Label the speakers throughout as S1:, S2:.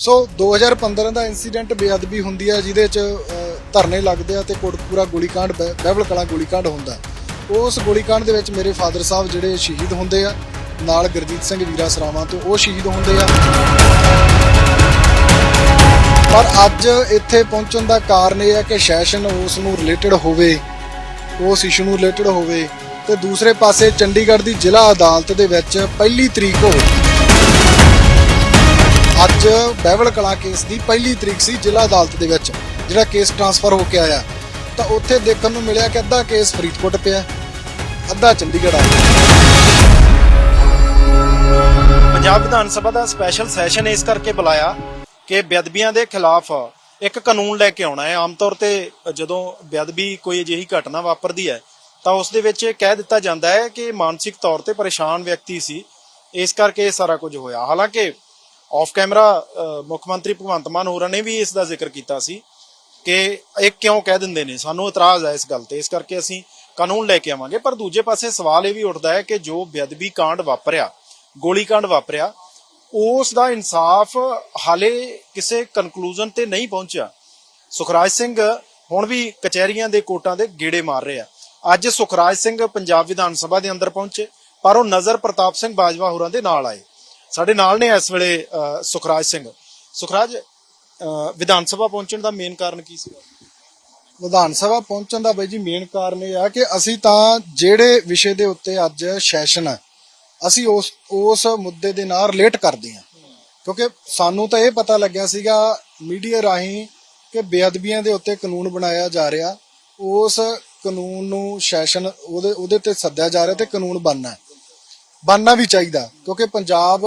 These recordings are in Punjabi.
S1: ਸੋ 2015 ਦਾ ਇਨਸੀਡੈਂਟ ਬੇਅਦਬੀ ਹੁੰਦੀ ਹੈ ਜਿਹਦੇ ਚ ਧਰਨੇ ਲੱਗਦੇ ਆ ਤੇ ਕੋਟਪੂਰਾ ਗੋਲੀकांड ਬਹਿਬਲ ਕਲਾ ਗੋਲੀकांड ਹੁੰਦਾ ਉਸ ਗੋਲੀकांड ਦੇ ਵਿੱਚ ਮੇਰੇ ਫਾਦਰ ਸਾਹਿਬ ਜਿਹੜੇ ਸ਼ਹੀਦ ਹੁੰਦੇ ਆ, ਨਾਲ ਗੁਰਜੀਤ ਸਿੰਘ ਵੀਰਾ ਸਰਾਵਾਂ ਤੋਂ, ਉਹ ਸ਼ਹੀਦ ਹੁੰਦੇ ਆ। ਪਰ ਅੱਜ ਇੱਥੇ ਪਹੁੰਚਣ ਦਾ ਕਾਰਨ ਇਹ ਹੈ ਕਿ ਸੈਸ਼ਨ ਉਸ ਨੂੰ ਰਿਲੇਟਡ ਹੋਵੇ, ਉਸ ਇਸ਼ੂ ਨੂੰ ਰਿਲੇਟਡ ਹੋਵੇ, ਤੇ ਦੂਸਰੇ ਪਾਸੇ ਚੰਡੀਗੜ੍ਹ ਦੀ ਜ਼ਿਲ੍ਹਾ ਅਦਾਲਤ ਦੇ ਵਿੱਚ ਪਹਿਲੀ ਤਰੀਕ ਹੋਵੇ ਅੱਜ ਬਹਿਵਲ ਕਲਾਂ ਕੇਸ ਦੀ ਪਹਿਲੀ ਤਰੀਕ ਸੀ ਜ਼ਿਲ੍ਹਾ ਅਦਾਲਤ ਦੇ ਵਿੱਚ, ਜਿਹੜਾ ਕੇਸ ਟ੍ਰਾਂਸਫਰ ਹੋ ਕੇ ਆਇਆ। ਤਾਂ ਉੱਥੇ ਦੇਖਣ ਨੂੰ ਮਿਲਿਆ ਕਿ ਅੱਧਾ ਕੇਸ ਫਰੀਦਕੋਟ ਪਿਆ ਅੱਧਾ ਚੰਡੀਗੜ੍ਹ ਆ
S2: ਪੰਜਾਬ ਵਿਧਾਨ ਸਭਾ ਦਾ ਸਪੈਸ਼ਲ ਸੈਸ਼ਨ ਇਸ ਕਰਕੇ ਬੁਲਾਇਆ ਕਿ ਬੇਅਦਬੀਆਂ ਦੇ ਖਿਲਾਫ ਇੱਕ ਕਾਨੂੰਨ ਲੈ ਕੇ ਆਉਣਾ ਹੈ। ਆਮ ਤੌਰ ਤੇ ਜਦੋਂ ਬੇਅਦਬੀ ਕੋਈ ਅਜਿਹੀ ਘਟਨਾ ਵਾਪਰਦੀ ਹੈ, ਤਾਂ ਉਸ ਦੇ ਵਿੱਚ ਕਹਿ ਦਿੱਤਾ ਜਾਂਦਾ ਹੈ ਕਿ ਮਾਨਸਿਕ ਤੌਰ ਤੇ ਪਰੇਸ਼ਾਨ ਵਿਅਕਤੀ ਸੀ। ਇਸ ਕਰਕੇ ਇਹ ਸਾਰਾ ਕੁਝ ਹੋਇਆ। ਹਾਲਾਂਕਿ ਆਫ ਕੈਮਰਾ ਮੁੱਖ ਮੰਤਰੀ ਭਗਵੰਤ ਮਾਨ ਹੋਰਾਂ ਨੇ ਵੀ ਇਸ ਦਾ ਜ਼ਿਕਰ ਕੀਤਾ ਸੀ ਕਿ ਇਹ ਕਿਉਂ ਕਹਿ ਦਿੰਦੇ ਨੇ। ਸਾਨੂੰ ਇਤਰਾਜ਼ ਹੈ ਇਸ ਗੱਲ ਤੇ, ਇਸ ਕਰਕੇ ਅਸੀਂ ਕਾਨੂੰਨ ਲੈ ਕੇ ਆਵਾਂਗੇ। ਪਰ ਦੂਜੇ ਪਾਸੇ ਸਵਾਲ ਇਹ ਵੀ ਉੱਠਦਾ ਹੈ ਕਿ ਜੋ ਬੇਅਦਬੀ ਕਾਂਡ ਵਾਪਰਿਆ, ਗੋਲੀ ਕਾਂਡ ਵਾਪਰਿਆ, ਉਸ ਦਾ ਇਨਸਾਫ ਹਾਲੇ ਕਿਸੇ ਕਨਕਲੂਜਨ ਤੇ ਨਹੀਂ ਪਹੁੰਚਿਆ। ਸੁਖਰਾਜ ਸਿੰਘ ਹੁਣ ਵੀ ਕਚਹਿਰੀਆਂ ਦੇ ਕੋਟਾਂ ਦੇ ਗੇੜੇ ਮਾਰ ਰਹੇ ਆ ਅੱਜ ਸੁਖਰਾਜ ਸਿੰਘ ਪੰਜਾਬ ਵਿਧਾਨ ਸਭਾ ਦੇ ਅੰਦਰ ਪਹੁੰਚੇ, ਪਰ ਉਹ ਨਜ਼ਰ ਪ੍ਰਤਾਪ ਸਿੰਘ ਬਾਜਵਾ ਹੋਰਾਂ ਦੇ ਨਾਲ ਆਏ। ਸਾਡੇ ਨਾਲ ਨੇ ਇਸ ਵੇਲੇ ਸੁਖਰਾਜ ਸਿੰਘ। ਸੁਖਰਾਜ ਵਿਧਾਨ ਸਭਾ ਪਹੁੰਚਣ ਦਾ ਮੇਨ ਕਾਰਨ ਕੀ ਸੀ
S1: ਵਿਧਾਨ ਸਭਾ ਪਹੁੰਚਣ ਦਾ ਬਾਈ ਜੀ ਮੇਨ ਕਾਰਨ ਇਹ ਆ ਕਿ ਅਸੀਂ ਤਾਂ ਜਿਹੜੇ ਵਿਸ਼ੇ ਦੇ ਉੱਤੇ ਅੱਜ ਸੈਸ਼ਨ ਹੈ, ਅਸੀਂ ਉਸ ਉਸ ਮੁੱਦੇ ਦੇ ਨਾਲ ਰਿਲੇਟ ਕਰਦੇ ਹਾਂ। ਕਿਉਂਕਿ ਸਾਨੂੰ ਤਾਂ ਇਹ ਪਤਾ ਲੱਗਿਆ ਸੀਗਾ ਮੀਡੀਆ ਰਾਹੀਂ ਕਿ ਬੇਅਦਬੀਆਂ ਦੇ ਉੱਤੇ ਕਾਨੂੰਨ ਬਣਾਇਆ ਜਾ ਰਿਹਾ। ਉਸ ਕਾਨੂੰਨ ਨੂੰ ਸੈਸ਼ਨ ਉਹਦੇ ਉਹਦੇ ਤੇ ਸੱਦਿਆ ਜਾ ਰਿਹਾ ਤੇ ਕਾਨੂੰਨ ਬਣਨਾ ਬਣਨਾ ਵੀ ਚਾਹੀਦਾ, ਕਿਉਂਕਿ ਪੰਜਾਬ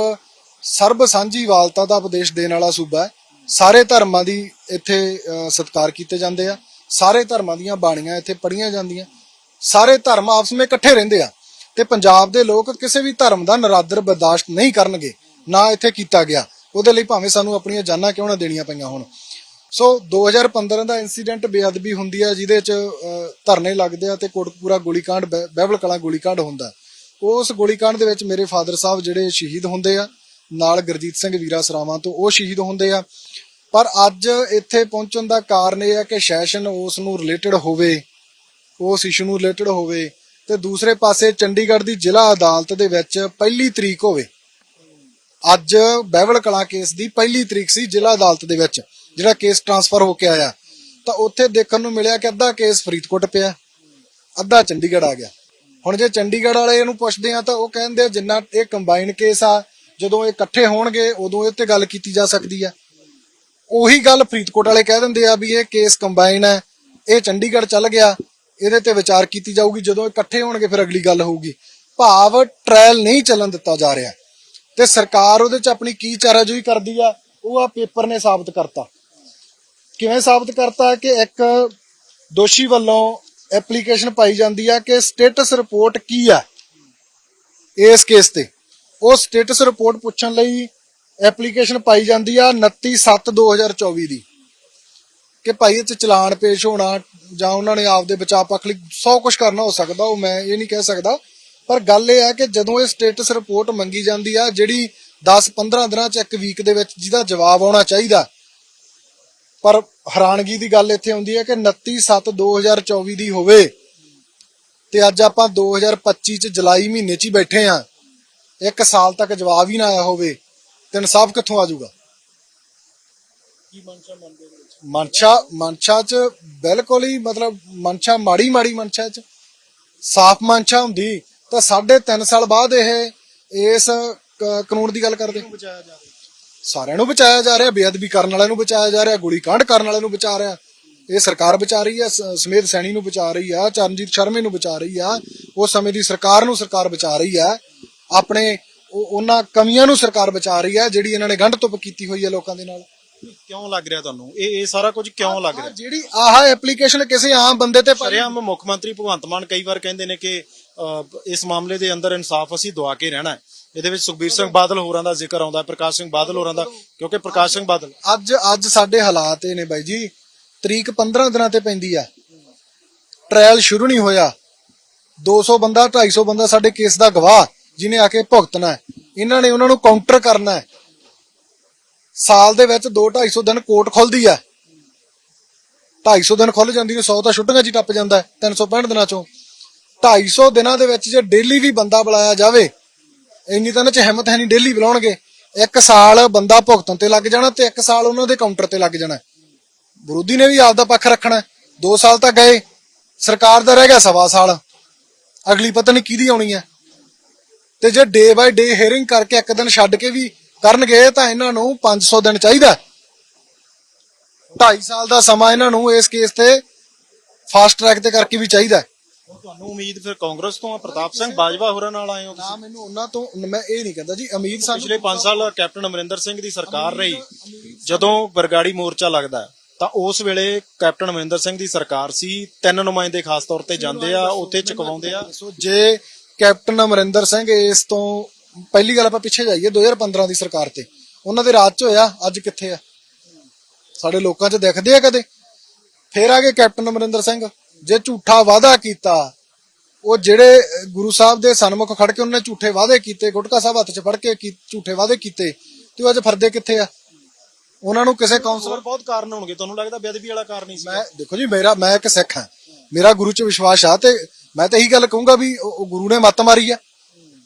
S1: ਸਰਬ ਸਾਂਝੀ ਵਾਲਤਾ ਦਾ ਉਪਦੇਸ਼ ਦੇਣ ਵਾਲਾ ਸੂਬਾ ਹੈ। ਸਾਰੇ ਧਰਮਾਂ ਦੀ ਇੱਥੇ ਸਤਿਕਾਰ ਕੀਤੇ ਜਾਂਦੇ ਆ। ਸਾਰੇ ਧਰਮਾਂ ਦੀਆਂ ਬਾਣੀਆਂ ਇੱਥੇ ਪੜੀਆਂ ਜਾਂਦੀਆਂ। ਸਾਰੇ ਧਰਮ ਆਪਸ ਵਿੱਚ ਇਕੱਠੇ ਰਹਿੰਦੇ ਆ। ਤੇ ਪੰਜਾਬ ਦੇ ਲੋਕ ਕਿਸੇ ਵੀ ਧਰਮ ਦਾ ਨਰਾਦਰ ਬਰਦਾਸ਼ਤ ਨਹੀਂ ਕਰਨਗੇ, ਨਾ ਇੱਥੇ ਕੀਤਾ ਗਿਆ। ਉਹਦੇ ਲਈ ਭਾਵੇਂ ਸਾਨੂੰ ਆਪਣੀਆਂ ਜਾਨਾਂ ਕਿਉਂ ਨਾ ਦੇਣੀਆਂ ਪਈਆਂ ਹੋਣ। ਸੋ 2015 ਦਾ ਇਨਸੀਡੈਂਟ ਬੇਅਦਬੀ ਹੁੰਦੀ ਆ, ਜਿਹਦੇ ਚ ਧਰਨੇ ਲੱਗਦੇ ਆ ਤੇ ਕੋਟਪੂਰਾ ਗੋਲੀकांड ਬਹਿਬਲ ਕਲਾ ਗੋਲੀकांड ਹੁੰਦਾ। ਉਸ ਗੋਲੀकांड ਦੇ ਵਿੱਚ ਮੇਰੇ ਫਾਦਰ ਸਾਹਿਬ ਜਿਹੜੇ ਸ਼ਹੀਦ ਹੁੰਦੇ ਆ, ਨਾਲ ਗੁਰਜੀਤ ਸਿੰਘ ਵੀਰਾ ਸਰਾਵਾਂ ਤੋਂ ਉਹ ਸ਼ਹੀਦ ਹੁੰਦੇ ਆ। ਪਰ ਅੱਜ ਇੱਥੇ ਪਹੁੰਚਣ ਦਾ ਕਾਰਨ ਇਹ ਹੈ ਕਿ ਸੈਸ਼ਨ ਉਸ ਨੂੰ ਰਿਲੇਟਡ ਹੋਵੇ, ਉਸ ਇਸ਼ੂ ਨੂੰ ਰਿਲੇਟਡ ਹੋਵੇ ਤੇ ਦੂਸਰੇ ਪਾਸੇ ਚੰਡੀਗੜ੍ਹ ਦੀ ਜ਼ਿਲ੍ਹਾ ਅਦਾਲਤ ਦੇ ਵਿੱਚ ਪਹਿਲੀ ਤਰੀਕ ਹੋਵੇ। ਅੱਜ ਬਹਿਵਲ ਕਲਾ ਕੇਸ ਦੀ ਪਹਿਲੀ ਤਰੀਕ ਸੀ ਜ਼ਿਲ੍ਹਾ ਅਦਾਲਤ ਦੇ ਵਿੱਚ, ਜਿਹੜਾ ਕੇਸ ਟ੍ਰਾਂਸਫਰ ਹੋ ਕੇ ਆਇਆ। ਤਾਂ ਉੱਥੇ ਦੇਖਣ ਨੂੰ ਮਿਲਿਆ ਕਿ ਅੱਧਾ ਕੇਸ ਫਰੀਦਕੋਟ ਪਿਆ, ਅੱਧਾ ਚੰਡੀਗੜ੍ਹ ਆ ਗਿਆ। ਹੁਣ ਜੇ ਚੰਡੀਗੜ੍ਹ ਵਾਲੇ ਇਹਨੂੰ ਪੁੱਛਦੇ ਆ ਤਾਂ ਉਹ ਕਹਿੰਦੇ ਆ ਜਿੰਨਾ ਇਹ ਕੰਬਾਈਨ ਕੇਸ ਆ, ਜਦੋਂ ਇਹ ਇਕੱਠੇ ਹੋਣਗੇ, ਉਦੋਂ ਇਹ ਤੇ ਗੱਲ ਕੀਤੀ ਜਾ ਸਕਦੀ ਆ। ਉਹੀ ਗੱਲ ਫਰੀਦਕੋਟ ਵਾਲੇ ਕਹਿ ਦਿੰਦੇ ਆ ਵੀ ਇਹ ਕੇਸ ਕੰਬਾਈਨ ਹੈ ਇਹ ਚੰਡੀਗੜ੍ਹ ਚੱਲ ਗਿਆ, ਇਹਦੇ ਤੇ ਵਿਚਾਰ ਕੀਤੀ ਜਾਊਗੀ, ਜਦੋਂ ਇਹ ਇਕੱਠੇ ਹੋਣਗੇ ਫਿਰ ਅਗਲੀ ਗੱਲ ਹੋਊਗੀ। ਭਾਵ ਟ੍ਰਾਇਲ ਨਹੀਂ ਚੱਲਣ ਦਿੱਤਾ ਜਾ ਰਿਹਾ। ਤੇ ਸਰਕਾਰ ਉਹਦੇ ਚ ਆਪਣੀ ਕੀ ਚਾਰਾਜੋਈ ਕਰਦੀ ਆ, ਉਹ ਆ ਪੇਪਰ ਨੇ ਸਾਬਤ ਕਰਤਾ। ਕਿਵੇਂ ਸਾਬਤ ਕਰਤਾ ਕਿ ਇੱਕ ਦੋਸ਼ੀ ਵੱਲੋਂ ਐਪਲੀਕੇਸ਼ਨ ਪਾਈ ਜਾਂਦੀ ਆ ਕਿ ਸਟੇਟਸ ਰਿਪੋਰਟ ਕੀ ਆ? ਇਸ ਕੇਸ ਤੇ। ਉਹ ਸਟੇਟਸ ਰਿਪੋਰਟ ਪੁੱਛਣ ਲਈ ਐਪਲੀਕੇਸ਼ਨ ਪਾਈ ਜਾਂਦੀ ਆ 29/7/2024 ਦੀ ਕਿ ਭਾਈ ਇਹ ਚ ਚਲਾਨ ਪੇਸ਼ ਹੋਣਾ ਜਾਂ ਉਹਨਾਂ ਨੇ ਆਪਦੇ ਬਚਾਅ ਪੱਖ ਲਈ ਸੌ ਕੁਝ ਕਰਨਾ ਹੋ ਸਕਦਾ, ਉਹ ਮੈਂ ਇਹ ਨਹੀਂ ਕਹਿ ਸਕਦਾ। ਪਰ ਗੱਲ ਇਹ ਹੈ ਕਿ ਜਦੋਂ ਇਹ ਸਟੇਟਸ ਰਿਪੋਰਟ ਮੰਗੀ ਜਾਂਦੀ ਆ, ਜਿਹੜੀ 10-15 ਦਿਨਾਂ ਚ ਇੱਕ ਵੀਕ ਦੇ ਵਿੱਚ ਜਿਹਦਾ ਜਵਾਬ ਆਉਣਾ ਚਾਹੀਦਾ ਪਰ ਹੈਰਾਨਗੀ ਦੀ ਗੱਲ ਇੱਥੇ ਆਉਂਦੀ ਹੈ ਕਿ 29/7/2024 ਦੀ ਹੋਵੇ ਤੇ ਅੱਜ ਆਪਾਂ 2025 ਚ ਜੁਲਾਈ ਮਹੀਨੇ ਚ ਹੀ ਬੈਠੇ ਆ ਇੱਕ ਸਾਲ ਤੱਕ ਜਵਾਬ ਹੀ ਨਾ ਆਇਆ ਹੋਵੇ ਤੇ ਇਨਸਾਫ ਕਿੱਥੋਂ ਆ ਜਾਊਗਾ?
S2: ਕੀ ਮਨਸ਼ਾ ਮੰਨਦੇ ਹੋ
S1: ਮਨਸ਼ਾ ਮਨਸ਼ਾ ਚ ਬਿਲਕੁਲ ਹੀ ਮਤਲਬ ਮਨਸ਼ਾ ਮਾੜੀ ਮਾੜੀ ਮਨਸ਼ਾ ਚ। ਸਾਫ਼ ਮਨਸ਼ਾ ਹੁੰਦੀ ਤਾਂ ਸਾਢੇ ਤਿੰਨ ਸਾਲ ਬਾਅਦ ਇਹ ਇਸ ਕਾਨੂੰਨ ਦੀ ਗੱਲ ਕਰਦੇ।
S2: ਬਚਾਇਆ ਜਾ ਰਿਹਾ?
S1: ਸਾਰਿਆਂ ਨੂੰ ਬਚਾਇਆ ਜਾ ਰਿਹਾ ਬੇਅਦਬੀ ਕਰਨ ਵਾਲਿਆਂ ਨੂੰ ਬਚਾਇਆ ਜਾ ਰਿਹਾ ਗੋਲੀ ਕਾਂਡ ਕਰਨ ਵਾਲਿਆਂ ਨੂੰ ਬਚਾ ਰਿਹਾ। ਇਹ ਸਰਕਾਰ ਬਚਾ ਰਹੀ ਹੈ ਸ- ਸਮੇਤ ਸੈਣੀ ਨੂੰ ਬਚਾ ਰਹੀ ਆ ਚਰਨਜੀਤ ਸ਼ਰਮੇ ਨੂੰ ਬਚਾ ਰਹੀ ਆ ਉਸ ਸਮੇਂ ਦੀ ਸਰਕਾਰ ਨੂੰ ਸਰਕਾਰ ਬਚਾ ਰਹੀ ਆ। ਆਪਣੇ ਉਹ- ਉਹਨਾਂ ਕਮੀਆਂ ਨੂੰ ਸਰਕਾਰ ਬਚਾ ਰਹੀ ਆ ਜਿਹੜੀ ਇਹਨਾਂ ਨੇ ਗੰਢ ਧੁੱਪ ਕੀਤੀ ਹੋਈ ਹੈ ਲੋਕਾਂ ਦੇ ਨਾਲ।
S2: ਕਿਉਂ ਲੱਗ ਰਿਹਾ ਤੁਹਾਨੂੰ? ਇਹ ਇਹ ਸਾਰਾ ਕੁਝ ਕਿਉਂ ਲੱਗ ਰਿਹਾ?
S1: ਜਿਹੜੀ ਆਹ ਐਪਲੀਕੇਸ਼ਨ ਕਿਸੇ ਆਮ ਬੰਦੇ ਤੇ
S2: ਸ਼ਰਿਆਮ ਮੁੱਖ ਮੰਤਰੀ ਭਗਵੰਤ ਮਾਨ ਕਈ ਵਾਰ ਕਹਿੰਦੇ ਨੇ ਕਿ ਇਸ ਮਾਮਲੇ ਦੇ ਅੰਦਰ ਇਨਸਾਫ ਅਸੀਂ ਦਵਾ ਕੇ ਰਹਿਣਾ ਹੈ। ਇਹਦੇ ਵਿੱਚ ਸੁਖਬੀਰ ਸਿੰਘ ਬਾਦਲ ਹੋਰਾਂ ਦਾ ਜ਼ਿਕਰ ਆਉਂਦਾ, ਪ੍ਰਕਾਸ਼ ਸਿੰਘ ਬਾਦਲ ਹੋਰਾਂ ਦਾ, ਕਿਉਂਕਿ ਪ੍ਰਕਾਸ਼ ਸਿੰਘ ਬਾਦਲ।
S1: ਅੱਜ ਅੱਜ ਸਾਡੇ ਹਾਲਾਤ ਇਹ ਨੇ ਬਾਈ ਜੀ, ਤਰੀਕ 15 ਦਿਨਾਂ ਤੇ ਪੈਂਦੀ ਆ। ਟ੍ਰਾਇਲ ਸ਼ੁਰੂ ਨਹੀਂ ਹੋਇਆ। 200 ਬੰਦਾ 250 ਬੰਦਾ ਸਾਡੇ ਕੇਸ ਦਾ ਗਵਾਹ ਜਿਨੇ ਆ ਕੇ ਭੁਗਤਣਾ ਹੈ। ਇਹਨਾਂ ਨੇ ਉਹਨਾਂ ਨੂੰ ਕਾਊਂਟਰ ਕਰਨਾ ਹੈ। ਸਾਲ ਦੇ ਵਿੱਚ 2 250 ਦਿਨ ਕੋਰਟ ਖੁੱਲਦੀ ਆ। 250 ਦਿਨ ਖੁੱਲ ਜਾਂਦੀ ਨੇ 100 ਤਾਂ ਛੁੱਟੀਆਂ 'ਚ ਟੱਪ ਜਾਂਦਾ ਹੈ 365 ਦਿਨਾਂ ਚੋਂ। 250 ਦਿਨਾਂ ਦੇ ਵਿੱਚ ਜੇ ਡੇਲੀ ਵੀ ਬੰਦਾ ਬੁਲਾਇਆ ਜਾਵੇ ਇੰਨੀ ਤਾਂ ਇਹਨਾਂ 'ਚ ਹਿੰਮਤ ਹੈ ਨਹੀਂ, ਡੇਲੀ ਬੁਲਾਉਣਗੇ। ਇੱਕ ਸਾਲ ਬੰਦਾ ਭੁਗਤਣ ਤੇ ਲੱਗ ਜਾਣਾ ਤੇ ਇੱਕ ਸਾਲ ਉਹਨਾਂ ਦੇ ਕਾਊਂਟਰ ਤੇ ਲੱਗ ਜਾਣਾ। ਵਿਰੋਧੀ ਨੇ ਵੀ ਆਪਦਾ ਪੱਖ ਰੱਖਣਾ। 2 ਸਾਲ ਤਾਂ ਗਏ, ਸਰਕਾਰ ਦਾ ਰਹਿ ਗਿਆ ਸਵਾ ਸਾਲ। ਅਗਲੀ ਪਤਾ ਨਹੀਂ ਕਿਹਦੀ ਆਉਣੀ ਹੈ। ਤੇ ਜੇ ਡੇ ਬਾਈ ਡੇ ਹੇਅਰਿੰਗ ਕਰਕੇ ਇੱਕ ਦਿਨ ਛੱਡ ਕੇ ਵੀ ਕਰਨਗੇ, ਤਾਂ ਇਹਨਾਂ ਨੂੰ 500 ਦਿਨ ਚਾਹੀਦਾ। 2.5 ਸਾਲ ਦਾ ਸਮਾਂ ਇਹਨਾਂ ਨੂੰ ਇਸ ਕੇਸ ਤੇ ਫਾਸਟ ਟਰੈਕ ਤੇ ਕਰਕੇ ਵੀ ਚਾਹੀਦਾ।
S2: ਹੁਣ ਤੁਹਾਨੂੰ ਉਮੀਦ ਫਿਰ ਕਾਂਗਰਸ ਤੋਂ ਆ? ਪ੍ਰਤਾਪ ਸਿੰਘ ਬਾਜਵਾ ਹੋਰਾਂ ਨਾਲ ਆਏ ਹੋ
S1: ਨਾ
S2: ਤੁਸੀਂ?
S1: ਮੈਨੂੰ ਉਹਨਾਂ ਤੋਂ ਮੈਂ ਇਹ ਨਹੀਂ ਕਹਿੰਦਾ ਜੀ ਅਮੀਰ ਸਾਨੂੰ
S2: ਪਿਛਲੇ 5 ਸਾਲ ਕੈਪਟਨ ਅਮਰਿੰਦਰ ਸਿੰਘ ਦੀ ਸਰਕਾਰ ਰਹੀ ਜਦੋਂ ਬਰਗਾੜੀ ਮੋਰਚਾ ਲੱਗਦਾ ਹੈ, ਤਾਂ ਉਸ ਵੇਲੇ ਕੈਪਟਨ ਅਮਰਿੰਦਰ ਸਿੰਘ ਦੀ ਸਰਕਾਰ ਸੀ ਤਿੰਨ ਨੁਮਾਇੰਦੇ ਖਾਸ ਤੌਰ ਤੇ ਜਾਂਦੇ ਆ ਉੱਥੇ ਚੁਕਵਾਉਂਦੇ ਆ।
S1: ਜੇ ਕੈਪਟਨ ਅਮਰਿੰਦਰ ਸਿੰਘ ਇਸ ਤੋਂ ਪਹਿਲੀ ਗੱਲ ਆਪਾਂ ਪਿੱਛੇ ਜਾਈਏ 2015 ਦੀ ਸਰਕਾਰ ਤੇ ਉਹਨਾਂ ਦੇ ਰਾਜ ਚ ਹੋਇਆ ਅੱਜ ਕਿੱਥੇ ਆ? ਸਾਡੇ ਲੋਕਾਂ 'ਚ ਦਿਖਦੇ ਆ ਕਦੇ? ਫੇਰ ਆ ਗਏ ਕੈਪਟਨ ਅਮਰਿੰਦਰ ਸਿੰਘ। ਜੇ ਝੂਠਾ ਵਾਅਦਾ ਕੀਤਾ ਉਹ ਜਿਹੜੇ ਗੁਰੂ ਸਾਹਿਬ ਦੇ ਸਨਮੁਖ ਖੜ ਕੇ ਉਹਨਾਂ ਝੂਠੇ ਵਾਅਦੇ ਕੀਤੇ ਗੁਟਕਾ ਸਾਹਿਬ ਹੱਥ 'ਚ ਫੜ ਕੇ ਝੂਠੇ ਵਾਅਦੇ ਕੀਤੇ ਤੇ ਉਹ ਅੱਜ ਫਰਦੇ ਕਿੱਥੇ ਆ? ਉਹਨਾਂ ਨੂੰ ਕਿਸੇ ਕਾਉਂਸਲਰ
S2: ਬਹੁਤ ਕਾਰਨ ਹੋਣਗੇ ਤੁਹਾਨੂੰ ਲੱਗਦਾ ਬੇਅਦਬੀ ਵਾਲਾ ਕਾਰਨ ਹੀ ਸੀ?
S1: ਮੈਂ ਦੇਖੋ ਜੀ ਮੇਰਾ ਮੈਂ ਇੱਕ ਸਿੱਖ ਹਾਂ। ਮੇਰਾ ਗੁਰੂ 'ਚ ਵਿਸ਼ਵਾਸ ਆ ਤੇ ਮੈਂ ਤਾਂ ਇਹੀ ਗੱਲ ਕਹੂੰਗਾ ਵੀ ਉਹ ਉਹ ਗੁਰੂ ਨੇ ਮੱਤ ਮਾਰੀ ਆ।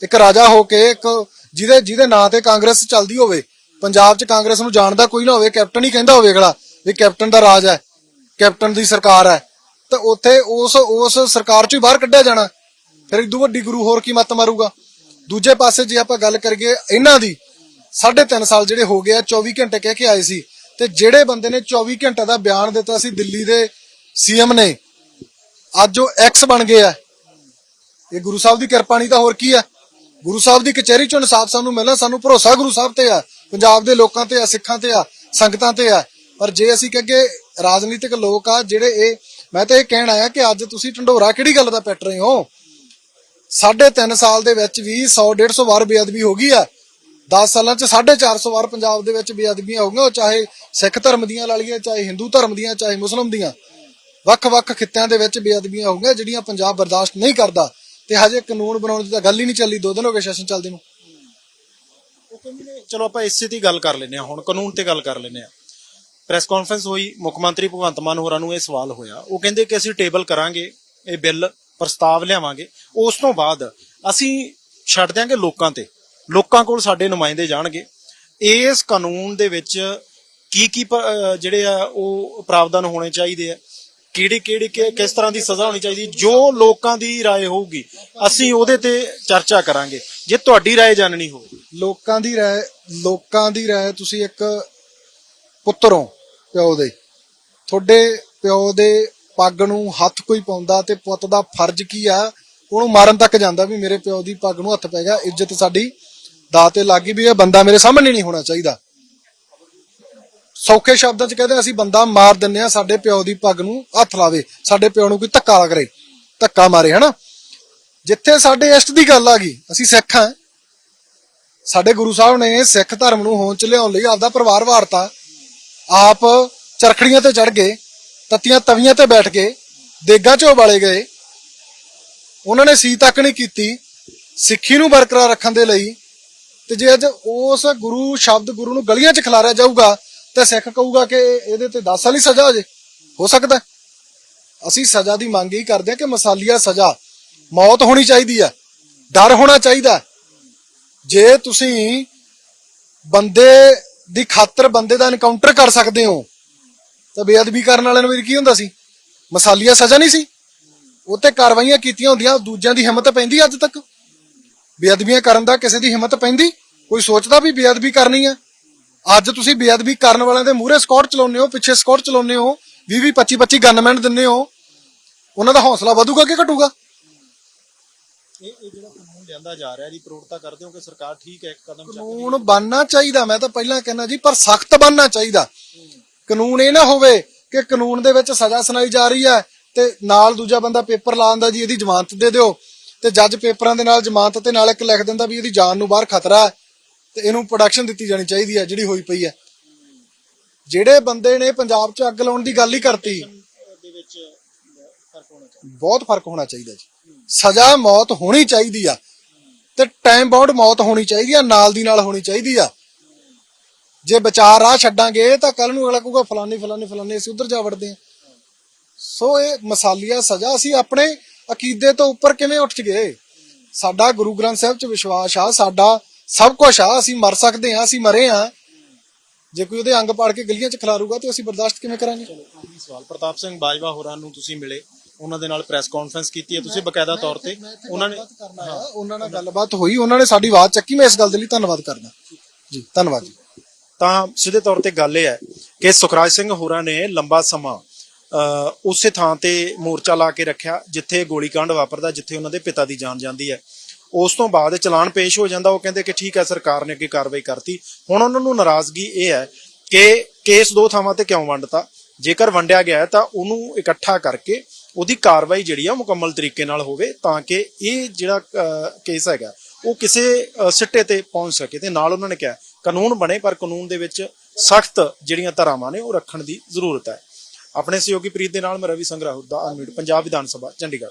S1: ਇੱਕ ਰਾਜਾ ਹੋ ਕੇ ਇੱਕ ਜਿਹਦੇ ਜਿਹਦੇ ਨਾਂ ਤੇ ਕਾਂਗਰਸ ਚੱਲਦੀ ਹੋਵੇ ਪੰਜਾਬ 'ਚ ਕਾਂਗਰਸ ਨੂੰ ਜਾਣਦਾ ਕੋਈ ਨਾ ਹੋਵੇ ਕੈਪਟਨ ਹੀ ਕਹਿੰਦਾ ਹੋਵੇ ਅਗਲਾ ਵੀ ਕੈਪਟਨ ਦਾ ਰਾਜ ਹੈ ਕੈਪਟਨ ਦੀ ਸਰਕਾਰ ਹੈ। ਤਾਂ ਉੱਥੇ ਉਸ ਉਸ ਸਰਕਾਰ 'ਚੋਂ ਹੀ ਬਾਹਰ ਕੱਢਿਆ ਜਾਣਾ। ਫਿਰ ਇਦੋਂ ਵੱਡੀ ਗੁਰੂ ਹੋਰ ਕੀ ਮੱਤ ਮਾਰੂਗਾ? ਦੂਜੇ ਪਾਸੇ ਜੇ ਆਪਾਂ ਗੱਲ ਕਰੀਏ ਇਹਨਾਂ ਦੀ 3.5 ਸਾਲ ਜਿਹੜੇ ਹੋ ਗਏ ਆ 24 ਘੰਟੇ ਕਹਿ ਕੇ ਆਏ ਸੀ। ਤੇ ਜਿਹੜੇ ਬੰਦੇ ਨੇ 24 ਘੰਟੇ ਦਾ ਬਿਆਨ ਦਿੱਤਾ ਸੀ ਦਿੱਲੀ ਦੇ ਸੀਐਮ ਨੇ, ਅੱਜ ਉਹ ਐਕਸ ਬਣ ਗਏ ਆ। ਇਹ ਗੁਰੂ ਸਾਹਿਬ ਦੀ ਕਿਰਪਾ ਨਹੀਂ ਤਾਂ ਹੋਰ ਕੀ ਆ? ਗੁਰੂ ਸਾਹਿਬ ਦੀ ਕਚਹਿਰੀ ਚੋਂ ਇਨਸਾਫ ਸਾਨੂੰ ਮਿਲਣਾ, ਸਾਨੂੰ ਭਰੋਸਾ ਗੁਰੂ ਸਾਹਿਬ ਤੇ ਆ। ਪੰਜਾਬ ਦੇ ਲੋਕਾਂ ਤੇ ਆ, ਸਿੱਖਾਂ ਤੇ ਆ, ਸੰਗਤਾਂ ਤੇ ਆ। ਪਰ ਜੇ ਅਸੀਂ ਕਹਗੇ ਰਾਜਨੀਤਿਕ ਲੋਕ ਆ, ਜਿਹੜੇ ਇਹ ਮੈਂ ਤਾਂ ਇਹ ਕਹਿਣ ਆਇਆ ਕਿ ਅੱਜ ਤੁਸੀਂ ਢੰਡੋਰਾ ਕਿਹੜੀ ਗੱਲ ਦਾ ਪਿੱਟ ਰਹੇ ਹੋ? ਸਾਢੇ ਤਿੰਨ ਸਾਲ ਦੇ ਵਿੱਚ ਵੀ 100 150 ਵਾਰ ਬੇਅਦਬੀ ਹੋ ਗਈ ਆ। 10 ਸਾਲਾਂ ਚ 450 ਵਾਰ ਪੰਜਾਬ ਦੇ ਵਿੱਚ ਬੇਅਦਬੀਆਂ ਹੋ ਗਈਆਂ, ਉਹ ਚਾਹੇ ਸਿੱਖ ਧਰਮ ਦੀਆਂ ਲਾ ਚਾਹੇ ਹਿੰਦੂ ਧਰਮ ਦੀਆਂ, ਚਾਹੇ ਮੁਸਲਮ ਦੀਆਂ। ਵੱਖ-ਵੱਖ ਖਿੱਤਿਆਂ ਦੇ ਵਿੱਚ ਬੇਅਦਬੀਆਂ ਹੋ ਗਈਆਂ, ਜਿਹੜੀਆਂ ਪੰਜਾਬ ਬਰਦਾਸ਼ਤ ਨਹੀਂ ਕਰਦਾ। ਤੇ ਹਜੇ ਕਾਨੂੰਨ ਬਣਾਉਣ ਦੀ ਤਾਂ ਗੱਲ ਹੀ ਨਹੀਂ ਚੱਲੀ, ਦੋ ਦਿਨ ਹੋ ਗਏ ਸੈਸ਼ਨ ਚੱਲਦੇ ਨੂੰ।
S2: ਚਲੋ ਆਪਾਂ ਇਸੇ ਦੀ ਗੱਲ ਕਰ ਲੈਨੇ ਆ ਹੁਣ ਕਾਨੂੰਨ ਤੇ ਗੱਲ ਕਰ ਲੈਨੇ ਆ ਪ੍ਰੈਸ ਕਾਨਫਰੰਸ ਹੋਈ ਮੁੱਖ ਮੰਤਰੀ ਭਗਵੰਤ ਮਾਨ ਹੋਰਾਂ ਨੂੰ ਇਹ ਸਵਾਲ ਹੋਇਆ ਉਹ ਕਹਿੰਦੇ ਕਿ ਅਸੀਂ ਟੇਬਲ ਕਰਾਂਗੇ ਇਹ ਬਿੱਲ ਪ੍ਰਸਤਾਵ ਲਿਆਵਾਂਗੇ ਉਸ ਤੋਂ ਬਾਅਦ ਅਸੀਂ ਛੱਡ ਦਿਆਂਗੇ ਲੋਕਾਂ ਤੇ ਲੋਕਾਂ ਕੋਲ ਸਾਡੇ ਨੁਮਾਇੰਦੇ ਜਾਣਗੇ ਇਸ ਕਾਨੂੰਨ ਦੇ ਵਿੱਚ ਕੀ ਕੀ ਪ- ਅਹ ਜਿਹੜੇ ਆ ਉਹ ਪ੍ਰਾਵਧਾਨ ਹੋਣੇ ਚਾਹੀਦੇ ਆ ਕਿਹੜੇ ਕਿਹੜੇ ਕਿ- ਕਿਸ ਤਰ੍ਹਾਂ ਦੀ ਸਜ਼ਾ ਹੋਣੀ ਚਾਹੀਦੀ ਜੋ ਲੋਕਾਂ ਦੀ رائے ਹੋਊਗੀ ਅਸੀਂ ਉਹਦੇ ਤੇ ਚਰਚਾ ਕਰਾਂਗੇ ਜੇ ਤੁਹਾਡੀ رائے ਜਾਣਨੀ ਹੋਵੇ
S1: ਲੋਕਾਂ ਦੀ ਰਾਏ ਲੋਕਾਂ ਦੀ ਰਾਏ ਤੁਸੀਂ ਇੱਕ ਪੁੱਤਰ ਹੋ ਪਿਓ ਦੇ। ਤੁਹਾਡੇ ਪਿਓ ਦੇ ਪੱਗ ਨੂੰ ਹੱਥ ਕੋਈ ਪਾਉਂਦਾ ਤੇ ਪੁੱਤ ਦਾ ਫਰਜ਼ ਕੀ ਆ? ਉਹਨੂੰ ਮਾਰਨ ਤੱਕ ਜਾਂਦਾ ਵੀ ਮੇਰੇ ਪਿਓ ਦੀ ਪੱਗ ਨੂੰ ਹੱਥ ਪੈ ਗਿਆ, ਇੱਜ਼ਤ ਸਾਡੀ ਦਾ ਤੇ ਲੱਗ ਗਈ ਵੀ ਇਹ ਬੰਦਾ ਮੇਰੇ ਸਾਹਮਣੇ ਨਹੀਂ ਹੋਣਾ ਚਾਹੀਦਾ। ਸੌਖੇ ਸ਼ਬਦਾਂ 'ਚ ਕਹਿੰਦੇ ਅਸੀਂ ਬੰਦਾ ਮਾਰ ਦਿੰਨੇ ਆ ਸਾਡੇ ਪਿਓ ਦੀ ਪੱਗ ਨੂੰ ਹੱਥ ਲਾਵੇ, ਸਾਡੇ ਪਿਓ ਨੂੰ ਕੋਈ ਧੱਕਾ ਕਰੇ, ਧੱਕਾ ਮਾਰੇ, ਹਨਾ? ਜਿੱਥੇ ਸਾਡੇ ਇਸ਼ਟ ਦੀ ਗੱਲ ਆ ਗਈ, ਅਸੀਂ ਸਿੱਖ ਹਾਂ। ਸਾਡੇ ਗੁਰੂ ਸਾਹਿਬ ਨੇ ਸਿੱਖ ਧਰਮ ਨੂੰ ਹੋਂਦ ਚ ਲਿਆਉਣ ਲਈ ਆਪਦਾ ਪਰਿਵਾਰ ਵਾਰਤਾ ਆਪ ਚਰਖੜੀਆਂ ਤੇ ਚੜ ਗਏ, ਤਤੀਆਂ ਤਵੀਆਂ ਤੇ ਬੈਠ ਕੇ ਦੇਗਾਂ 'ਚ ਉਬਾਲੇ ਗਏ। ਉਹਨਾਂ ਨੇ ਸੀ ਤੱਕ ਨਹੀਂ ਕੀਤੀ, ਸਿੱਖੀ ਨੂੰ ਬਰਕਰਾਰ ਰੱਖਣ ਦੇ ਲਈ। ਤੇ ਜੇ ਅੱਜ ਉਸ ਗੁਰੂ ਸ਼ਬਦ ਗੁਰੂ ਨੂੰ ਗਲੀਆਂ 'ਚ ਖਿਲਾਰਿਆ ਜਾਊਗਾ, ਤਾਂ ਸਿੱਖ ਕਹੂਗਾ ਕਿ ਇਹਦੇ ਤੇ 10 ਸਾਲ ਹੀ ਸਜ਼ਾ ਹੋ ਜੇ ਹੋ। ਸਕਦਾ ਅਸੀਂ ਸਜ਼ਾ ਦੀ ਮੰਗ ਹੀ ਕਰਦੇ ਹਾਂ ਕਿ ਮਸਾਲੀਆ ਸਜ਼ਾ ਮੌਤ ਹੋਣੀ ਚਾਹੀਦੀ ਆ ਡਰ ਹੋਣਾ ਚਾਹੀਦਾ ਜੇ ਤੁਸੀਂ ਬੰਦੇ ਦੀ ਖਾਤਰ ਬੰਦੇ ਦਾ ਐਨਕਾਊਂਟਰ ਕਰ ਸਕਦੇ ਹੋ। ਤਾਂ ਬੇਅਦਬੀ ਕਰਨ ਵਾਲਿਆਂ ਨੂੰ ਵੀ ਕੀ ਹੁੰਦਾ ਸੀ? ਮਸਾਲੀਆ ਸਜ਼ਾ ਨਹੀਂ ਸੀ? ਉਹ ਤੇ ਕਾਰਵਾਈਆਂ ਕੀਤੀਆਂ ਹੁੰਦੀਆਂ, ਦੂਜਿਆਂ ਦੀ ਹਿੰਮਤ ਪੈਂਦੀ ਅੱਜ ਤੱਕ? ਬੇਅਦਬੀਆਂ ਕਰਨ ਦਾ ਕਿਸੇ ਦੀ ਹਿੰਮਤ ਪੈਂਦੀ? ਕੋਈ ਸੋਚਦਾ ਵੀ ਬੇਅਦਬੀ ਕਰਨੀ ਆ? ਅੱਜ ਤੁਸੀਂ ਬੇਅਦਬੀ ਕਰਨ ਵਾਲਿਆਂ ਦੇ ਮੂਹਰੇ ਸਕਾਟ ਚਲਾਉਂਦੇ ਹੋ, ਪਿੱਛੇ ਸਕਾਟ ਚਲਾਉਂਦੇ ਹੋ 20 20 25 25 ਗਨਮੈਨ ਦਿੰਦੇ ਹੋ। ਉਹਨਾਂ ਦਾ ਹੌਸਲਾ ਵਧੂਗਾ ਕਿ ਘਟੂਗਾ?
S2: ਇਹ ਇਹ ਜਿਹੜਾ ਕਾਨੂੰਨ ਲਿਆਂਦਾ ਜਾ ਰਿਹਾ ਜੀ ਪ੍ਰੋੜਤਾ ਕਰਦੇ ਹੋ ਕਿ ਸਰਕਾਰ ਠੀਕ ਹੈ ਇੱਕ ਕਦਮ ਚੱਕ ਰਹੀ
S1: ਕਾਨੂੰਨ ਬਣਨਾ ਚਾਹੀਦਾ ਮੈਂ ਤਾਂ ਪਹਿਲਾਂ ਕਹਿੰਦਾ ਜੀ ਪਰ ਸਖਤ ਬਣਨਾ ਚਾਹੀਦਾ। ਕਾਨੂੰਨ ਇਹ ਨਾ ਹੋਵੇ ਕਿ ਕਾਨੂੰਨ ਦੇ ਵਿੱਚ ਸਜ਼ਾ ਸੁਣਾਈ ਜਾ ਰਹੀ ਹੈ ਤੇ ਨਾਲ ਦੂਜਾ ਬੰਦਾ ਪੇਪਰ ਲਾ ਦਿੰਦਾ ਜੀ ਇਹਦੀ ਜ਼ਮਾਨਤ ਦੇ ਦਿਓ। ਤੇ ਜੱਜ ਪੇਪਰਾਂ ਦੇ ਨਾਲ ਜ਼ਮਾਨਤ ਤੇ ਨਾਲ ਇੱਕ ਲਿਖ ਦਿੰਦਾ ਵੀ ਇਹਦੀ ਜਾਨ ਨੂੰ ਬਾਹਰ ਖਤਰਾ ਹੈ ਤੇ ਇਹਨੂੰ ਪ੍ਰੋਡਕਸ਼ਨ ਦਿੱਤੀ ਜਾਣੀ ਚਾਹੀਦੀ ਹੈ ਜਿਹੜੀ ਹੋਈ ਪਈ ਹੈ। ਜਿਹੜੇ ਬੰਦੇ ਨੇ ਪੰਜਾਬ 'ਚ ਅੱਗ ਲਾਉਣ ਦੀ ਗੱਲ ਹੀ ਕਰਤੀ
S2: ਦੇ ਵਿੱਚ ਫ਼ਰਕ ਹੋਣਾ ਚਾਹੀਦਾ।
S1: ਬਹੁਤ ਫ਼ਰਕ ਹੋਣਾ ਚਾਹੀਦਾ ਜੀ। ਸਜ਼ਾ ਮੌਤ ਹੋਣੀ ਚਾਹੀਦੀ ਆ ਤੇ ਟਾਈਮ ਬਾਉਂਡ ਮੌਤ ਹੋਣੀ ਚਾਹੀਦੀ ਆ, ਨਾਲ ਦੀ ਨਾਲ ਹੋਣੀ ਚਾਹੀਦੀ ਆ। ਜੇ ਵਿਚਾਰ ਰਾਹ ਛੱਡਾਂਗੇ ਤਾਂ ਕੱਲ ਨੂੰ ਅਗਲਾ ਕਹੂਗਾ, ਫਲਾਨੀ ਫਲਾਨੀ ਫਲਾਨੀ, ਅਸੀਂ ਉਧਰ ਜਾ ਵੜਦੇ ਹਾਂ। ਸੋ ਇਹ ਮਸਾਲੀਆ ਸਜ਼ਾ ਅਸੀਂ ਆਪਣੇ ਅਕੀਦੇ ਤੋਂ ਉੱਪਰ ਕਿਵੇਂ ਉੱਠ ਗਏ? ਸਾਡਾ ਗੁਰੂ ਗ੍ਰੰਥ ਸਾਹਿਬ 'ਚ ਵਿਸ਼ਵਾਸ ਆ, ਸਾਡਾ ਸਭ ਕੁਝ ਆ, ਅਸੀਂ ਮਰ ਸਕਦੇ ਹਾਂ, ਅਸੀਂ ਮਰੇ ਆ ਜੇ ਕੋਈ ਉਹਦੇ ਅੰਗ ਪਾੜ ਕੇ ਗਲੀਆਂ 'ਚ ਖਿਲਾਰੂਗਾ ਤੇ ਅਸੀਂ ਬਰਦਾਸ਼ਤ ਕਿਵੇਂ ਕਰਾਂਗੇ?
S2: ਆਖਰੀ ਸਵਾਲ ਪ੍ਰਤਾਪ ਸਿੰਘ ਬਾਜਵਾ ਹੋਰਾਂ ਨੂੰ ਤੁਸੀਂ ਮਿਲੇ। ਉਹਨਾਂ ਦੇ ਨਾਲ ਪ੍ਰੈਸ ਕਾਨਫਰੰਸ ਕੀਤੀ ਹੈ। ਤੁਸੀਂ ਬਕਾਇਦਾ ਤੌਰ ਤੇ ਉਹਨਾਂ ਨੇ
S1: ਉਹਨਾਂ ਨਾਲ ਗੱਲਬਾਤ ਹੋਈ। ਉਹਨਾਂ ਨੇ ਸਾਡੀ ਆਵਾਜ਼ ਚੱਕੀ। ਮੈਂ ਇਸ ਗੱਲ ਦੇ ਲਈ ਧੰਨਵਾਦ ਕਰਦਾ। ਜੀ ਧੰਨਵਾਦ ਜੀ।
S2: ਤਾਂ ਸਿੱਧੇ ਤੌਰ ਤੇ ਗੱਲ ਇਹ ਹੈ ਕਿ ਸੁਖਰਾਜ ਸਿੰਘ ਹੋਰਾਂ ਨੇ ਲੰਬਾ ਸਮਾਂ ਉਸੇ ਥਾਂ ਤੇ ਮੋਰਚਾ ਲਾ ਕੇ ਰੱਖਿਆ ਜਿੱਥੇ ਗੋਲੀकांड ਵਾਪਰਦਾ ਜਿੱਥੇ ਉਹਨਾਂ ਦੇ ਪਿਤਾ ਦੀ ਜਾਨ ਜਾਂਦੀ ਹੈ। ਉਸ ਤੋਂ ਬਾਅਦ ਚਲਾਨ ਪੇਸ਼ ਹੋ ਜਾਂਦਾ। ਉਹ ਕਹਿੰਦੇ ਕਿ ਠੀਕ ਹੈ ਸਰਕਾਰ ਨੇ ਅੱਗੇ ਕਾਰਵਾਈ ਕਰਤੀ। ਹੁਣ ਉਹਨਾਂ ਨੂੰ ਨਾਰਾਜ਼ਗੀ ਇਹ ਹੈ ਕਿ ਕੇਸ ਦੋ ਥਾਵਾਂ ਤੇ ਕਿਉਂ ਵੰਡਤਾ? ਜੇਕਰ ਵੰਡਿਆ ਗਿਆ ਤਾਂ ਉਹਨੂੰ ਇਕੱਠਾ ਕਰਕੇ ਉਹਦੀ ਕਾਰਵਾਈ ਜਿਹੜੀ ਆ ਉਹ ਮੁਕੰਮਲ ਤਰੀਕੇ ਨਾਲ ਹੋਵੇ ਤਾਂ ਕਿ ਇਹ ਜਿਹੜਾ ਕੇਸ ਹੈਗਾ, ਉਹ ਕਿਸੇ ਸਿੱਟੇ ਤੇ ਪਹੁੰਚ ਸਕੇ ਤੇ ਨਾਲ ਉਹਨਾਂ ਨੇ ਕਿਹਾ, ਕਾਨੂੰਨ ਬਣੇ, ਪਰ ਕਾਨੂੰਨ ਦੇ ਵਿੱਚ ਸਖਤ ਜਿਹੜੀਆਂ ਧਾਰਾਵਾਂ ਨੇ ਉਹ ਰੱਖਣ ਦੀ ਜ਼ਰੂਰਤ ਹੈ। ਆਪਣੇ ਸਹਿਯੋਗੀ ਪ੍ਰੀਤ ਦੇ ਨਾਲ ਮੈਂ ਰਵੀ ਸੰਗਰਾਹੁਰ ਦਾ ਅਨਮਿਊਟ, ਪੰਜਾਬ ਵਿਧਾਨ ਸਭਾ, ਚੰਡੀਗੜ੍ਹ।